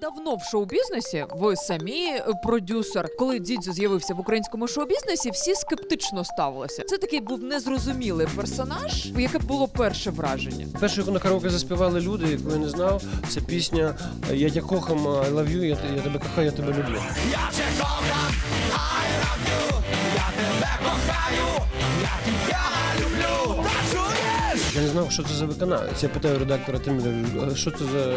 давно в шоу-бізнесі? Ви самі е, продюсер. Коли Дідзю з'явився в українському шоу-бізнесі, всі скептично ставилися. Це такий був незрозумілий персонаж. Яке було перше враження? Перше, яку на караоке заспівали люди, яку я не знав, це пісня Я тя кохам, I love you, я, те- я тебе кохаю, я тебе люблю. Я не знав, що це за виконавець. Я питаю редактора Тиміра, що це за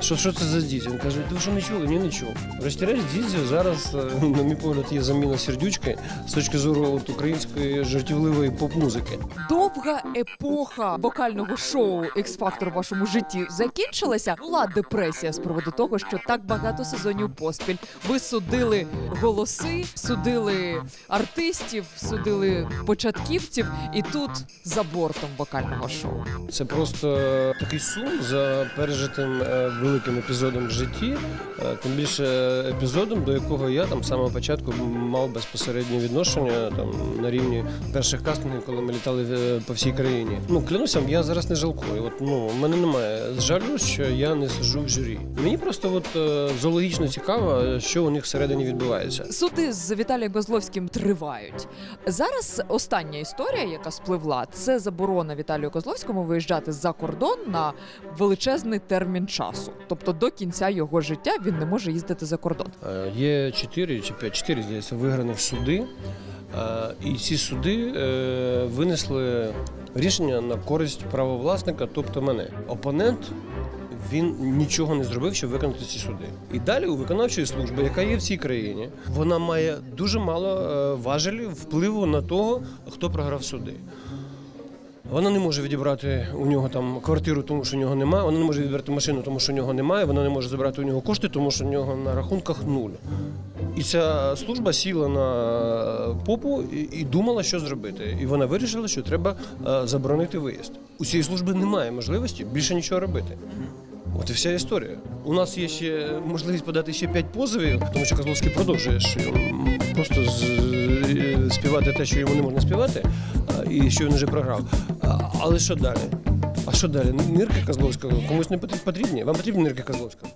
що, що це за дідзю? Він каже, ви що не чули? Ні, не чув. Врешті-решт, дідзю зараз, е, на мій погляд, є заміна сердючки з точки зору от, української жартівливої поп-музики. Довга епоха вокального шоу X-Factor в вашому житті закінчилася. Була депресія з приводу того, що так багато сезонів поспіль. Ви судили голоси, судили артистів, судили початківців, і тут за бортом вокального шоу. Це просто такий сум за пережитим е, великим епізодом в житті, е, тим більше епізодом, до якого я там з самого початку мав безпосереднє відношення там на рівні перших кастингів, коли ми літали е, по всій країні. Ну клянуся, я зараз не жалкую. От ну в мене немає жалю, що я не сиджу в журі. Мені просто от е, зоологічно цікаво, що у них всередині відбувається. Суди з Віталієм Козловським тривають. Зараз остання історія, яка спливла, це заборона Віталію Козловському виїжджати за кордон на величезний термін часу. Тобто до кінця його життя він не може їздити за кордон. Е, Є 4 чи 5, 4, здається, виграних суди. Е, І ці суди е, винесли рішення на користь правовласника, тобто мене. Опонент він нічого не зробив, щоб виконати ці суди. І далі у виконавчої служби, яка є в цій країні, вона має дуже мало важелів впливу на того, хто програв суди. Вона не може відібрати у нього там квартиру, тому що у нього немає. Вона не може відібрати машину, тому що у нього немає. Вона не може забрати у нього кошти, тому що у нього на рахунках нуль. І ця служба сіла на попу і, думала, що зробити. І вона вирішила, що треба е, заборонити виїзд. У цієї служби немає можливості більше нічого робити. От і вся історія. У нас є ще можливість подати ще п'ять позовів, тому що Козловський продовжує м, просто співати те, що йому не можна співати, і що він вже програв. Але що далі? А що далі? Нирки Козловського комусь не потрібні? Вам потрібні нирки Козловського?